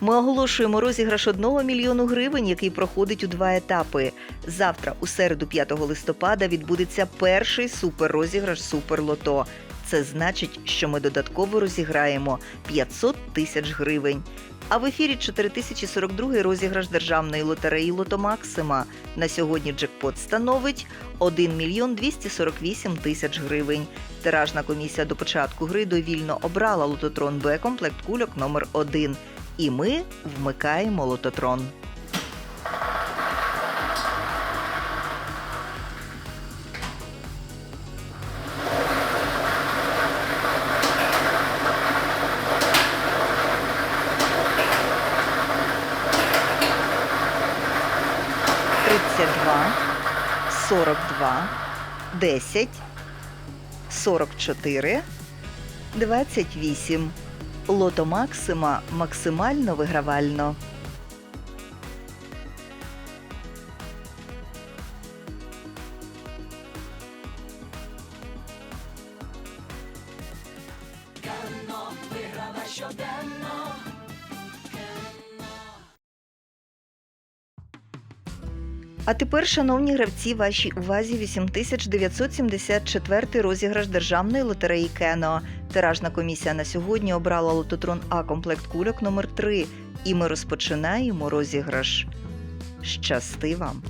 Ми оголошуємо розіграш 1 мільйону гривень, який проходить у два етапи. Завтра, у середу, 5 листопада, відбудеться перший суперрозіграш Суперлото. Це значить, що ми додатково розіграємо 500 тисяч гривень. А в ефірі 4042 розіграш державної лотереї Лото Максима. На сьогодні джекпот становить 1 мільйон 248 тисяч гривень. Тиражна комісія до початку гри довільно обрала лототрон Б комплект кульок номер 1 І ми вмикаємо лототрон. Тридцять два, сорок два, десять, сорок чотири, двадцять вісім. Лото Максима максимально вигравально. А тепер, шановні гравці, вашій увазі 8974 розіграш державної лотереї Кено. Тиражна комісія на сьогодні обрала лототрон А комплект кульок номер 3 І ми розпочинаємо розіграш. Щасти вам!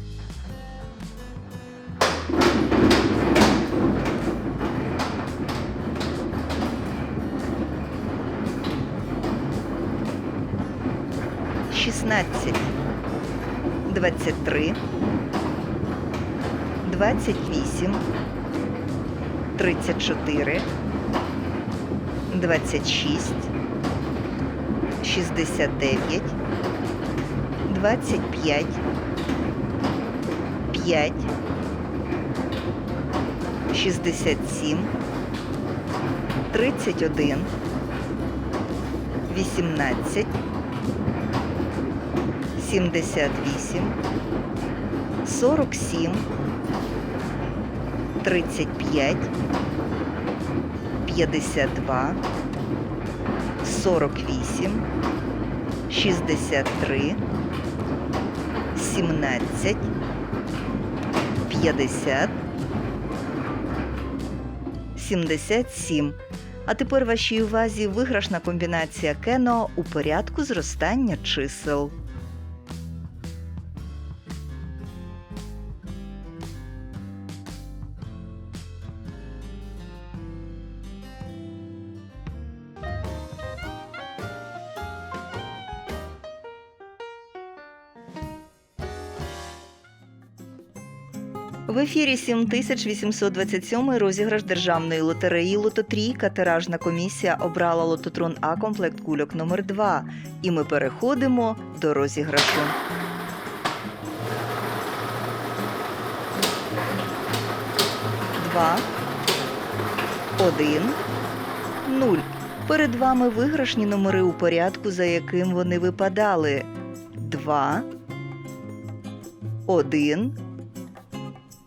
Шістнадцять, 23, 28, 34, 26, 69, 25, 5, 67, 31, 18, 78, 47, 35, 52, 48, 63, 17, 50, 77. А тепер вашій увазі виграшна комбінація кено у порядку зростання чисел. В ефірі 7827 розіграш державної лотереї Лототрійка. Тиражна комісія обрала лототрон А комплект кульок номер 2 І ми переходимо до розіграшу. Два, один, нуль. Перед вами виграшні номери у порядку, за яким вони випадали. Два, один,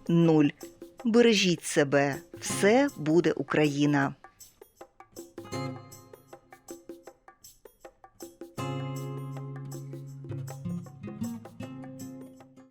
нуль. Бережіть себе. Все буде Україна.